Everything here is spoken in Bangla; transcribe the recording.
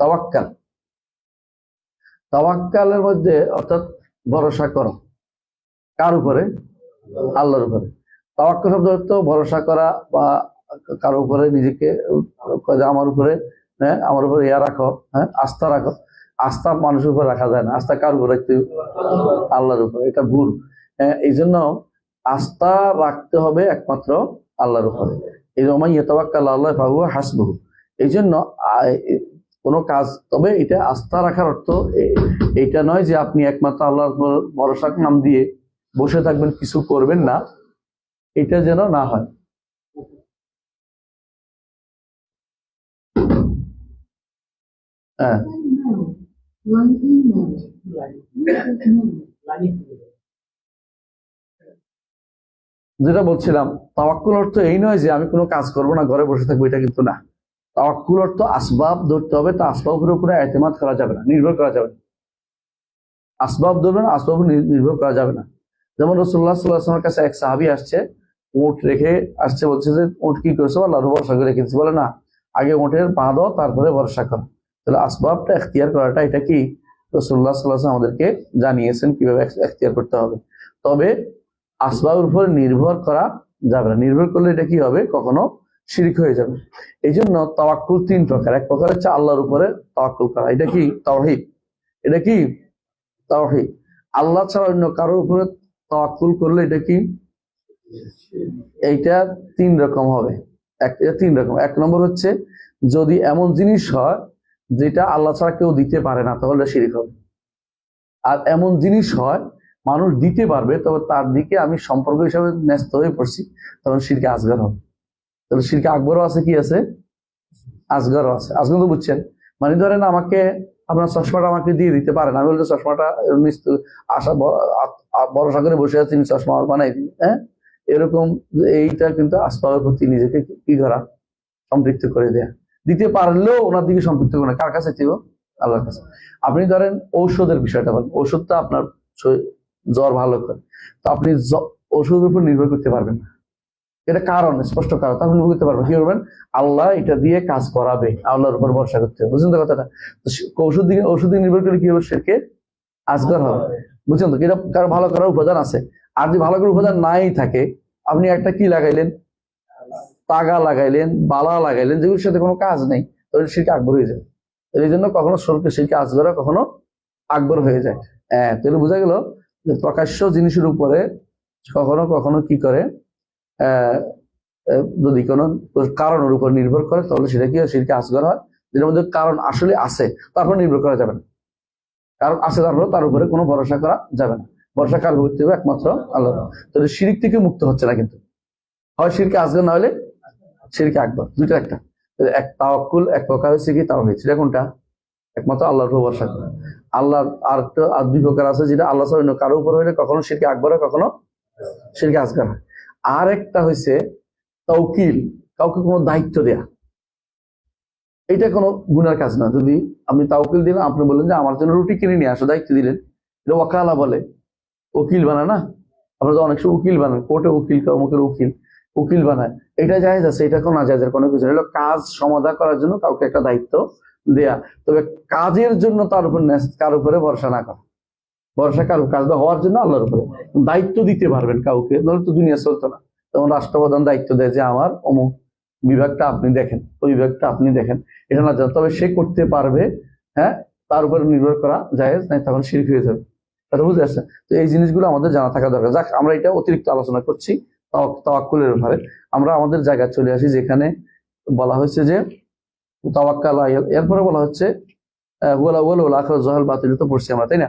তাওয়াক্কাল। তাওয়াক্কালের মধ্যে অর্থাৎ ভরসা করো। কার উপরে? আল্লাহর উপরে। তাওয়াক্কাল শব্দ অর্থ ভরসা করা বা কারও উপরে নিজেকে আমার উপরে হ্যাঁ আমার উপরে ইয়া রাখো হ্যাঁ আস্থা রাখো। আস্থা মানুষের উপর রাখা যায় না। আস্থা কার উপর? রাখতে? আল্লাহর উপরে। এটা ভুল। হ্যাঁ, এই জন্য আস্থা রাখতে হবে একমাত্র আল্লাহর উপরে। এই রমাই ইতাবাক্কাল আল্লাহ বাবু হাসবহু। এই জন্য কোনো কাজ, তবে এটা আস্থা রাখার অর্থ, এ- এইটা নয় যে আপনি একমাত্র আল্লাহর ভরসার নাম দিয়ে বসে থাকবেন, কিছু করবেন না। এটা যেন না হয়। হ্যাঁ। যেটা বলছিলাম, তাওয়াক্কুল অর্থ এই নয় যে আমি কোনো কাজ করব না, ঘরে বসে থাকব, এটা কিন্তু না। তাওয়াক্কুল অর্থ আসবাব ধরতে হবে, তা আসবাবের উপরে এতেমাদ করা যাবে না, নির্ভর করা যাবে না। আসবাব ধরবেন আসবাব নির্ভর করা যাবে না। যেমন রসুল্লাহ সাল্লাহামের কাছে এক সাহাবি আসছে, উঁট রেখে আসছে, বলছে যে, উঁট কি করছ? আল্লাহর ভরসা করে রেখেছি। বলে, না, আগে উঁটের পা দাও, তারপরে ভরসা করো। তাহলে আসবাবটা এখতিয়ার করাটা, এটা কি? রসুল্লাহ সাল্লাহ আমাদেরকে জানিয়েছেন কীভাবে এখতিয়ার করতে হবে। তবে আসবাবের উপর নির্ভর করা যাবে না। নির্ভর করলে এটা কি হবে? কখনো শিরিক হয়ে যাবে। এই জন্য তাওয়াক্কুল তিন প্রকার। এক প্রকার হচ্ছে আল্লাহর উপরে তাওয়াক্কুল করা। এটা কি? তাওহিদ। এটা কি? তাওহিদ। আল্লাহ ছাড়া অন্য কারোর উপরে তাওয়াক্কুল করলে এটা কি? এইটা তিন রকম হবে। এক, এটা তিন রকম। এক নম্বর হচ্ছে যদি এমন জিনিস হয় যেটা আল্লাহ ছাড়া কেউ দিতে পারে না, তাহলে শিরিক হবে। আর এমন জিনিস হয় মানুষ দিতে পারবে, তবে তার দিকে আমি সম্পর্ক হিসাবে ন্যস্ত হয়ে পড়ছি, তখন শিরকে আসগার হবে। তাহলে শিরকে আকবরও আছে, কি আছে? আসগারও আছে। আসগার তো বুঝছেন। মানে ধরেন আমাকে, আপনার চশমাটা আমাকে দিয়ে দিতে পারেন। আমি বলতে চশমাটা আশা ভরসা করে বসে আছি চশমা আমার বানাই দিন হ্যাঁ? এরকম এইটা কিন্তু আসবাবের প্রতি নিজেকে কি করা? সম্পৃক্ত করে দেয়া। দিতে পারলেও ওনার দিকে সম্পৃক্ত করে। কার কাছে চেয়েও আল্লাহর কাছে। আপনি ধরেন ঔষধের বিষয়টা বলেন। ওষুধটা আপনার জ্বর ভালো করে। তো আপনি ওষুধের উপর নির্ভর করতে পারবেন না। এটা কারণ, স্পষ্ট কারণ নির্ভর করতে পারবেন। কি করবেন? আল্লাহ এটা দিয়ে কাজ করাবে, আল্লাহর উপর ভরসা করতে হবে। বুঝলেন তো কথাটা? তো ওষুধ দিকে ওষুধ নির্ভর করলে কি হবে? সেকে আজগর হবে। বুঝছেন তো? এটা কারও ভালো করার উপাদান আছে। আর যদি ভালো করার উপাদান নাই থাকে, আপনি একটা কি লাগাইলেন? তাগা লাগাইলেন, বালা লাগাইলেন, যেগুলোর সাথে কোনো কাজ নেই, তাহলে সেটা আকবর হয়ে যায়। এই জন্য কখনো সরকে সেটা আজগরা, কখনো আকবর হয়ে যায়। হ্যাঁ তাহলে বোঝা গেল যে প্রকাশ্য জিনিসের উপরে কখনো কখনো কি করে? যদি কোনো কারণের উপর নির্ভর করে, তাহলে সেটা কি সেটাকে আসগর হয়? যেটার মধ্যে কারণ আসলে আছে তারপর নির্ভর করা যাবে না। কারণ আছে, তারপর তার উপরে কোনো ভরসা করা যাবে না। ভরসা কার করতে হবে? একমাত্র আল্লাহ তাহলে শিরিক থেকে মুক্ত হচ্ছে না কিন্তু। হয় শিরকে আসগর না হলে শিরকে আকবর। দুইটা একটা। এক তাওয়াক্কুল, এক প্রকার হচ্ছে কি? তাও সেটা কোনটা? একমাত্র আল্লাহর উপর ভরসা করা। আল্লাহ আর আর দুই প্রকার আছে যেটা আল্লাহ ছাড়া কারও উপর হইলে কখনো শিরকে আকবর হয়, কখনো শিরকে আসগার হয়। আর একটা হয়েছে তৌকিল কাউকে কোনো দায়িত্ব দেয়া। এটা কোনো গুনার কাজ না। যদি আপনি তাওকিল দিলেন, আপনি বললেন যে আমার জন্য রুটি কিনে নিয়ে আসো, দায়িত্ব দিলেন। এটা ওয়াকালা বলে। উকিল বানায় না? আমরা তো অনেক সময় উকিল বানান কোর্টে উকিল অমুকের উকিল উকিল বানায়। এটা জায়েজ আছে, এটা কোনো না নাজায়জের কোনো কিছু না। কাজ সমাধা করার জন্য কাউকে একটা দায়িত্ব দেয়া। তবে কাজের জন্য তার উপর কার উপরে ভরসা না করা। কার কাজটা হওয়ার জন্য আল্লাহর উপরে। দায়িত্ব দিতে পারবেন কাউকে নাহলে তো দুনিয়া চলতো না। যেমন রাষ্ট্রপ্রধান দায়িত্ব দেয় যে, আমার অমুক বিভাগটা আপনি দেখেন, ওই বিভাগটা আপনি দেখেন। এটা না তবে সে করতে পারবে হ্যাঁ? তার উপর নির্ভর করা যায় নাই তখন শিরক হয়ে যাবে। কথা বুঝতে পারছেন? তো এই জিনিসগুলো আমাদের জানা থাকা দরকার। যাক, আমরা এটা অতিরিক্ত আলোচনা করছি, তাওয়াক- তাওয়াক্কুলের ব্যাপারে। আমরা আমাদের জায়গায় চলে আসি, যেখানে বলা হয়েছে যে, তাওয়াক্কাল। এরপরে বলা হচ্ছে ওয়ালা ওয়ালা আখরা জহাল বাতিল তো পড়ছি আমরা, তাই না?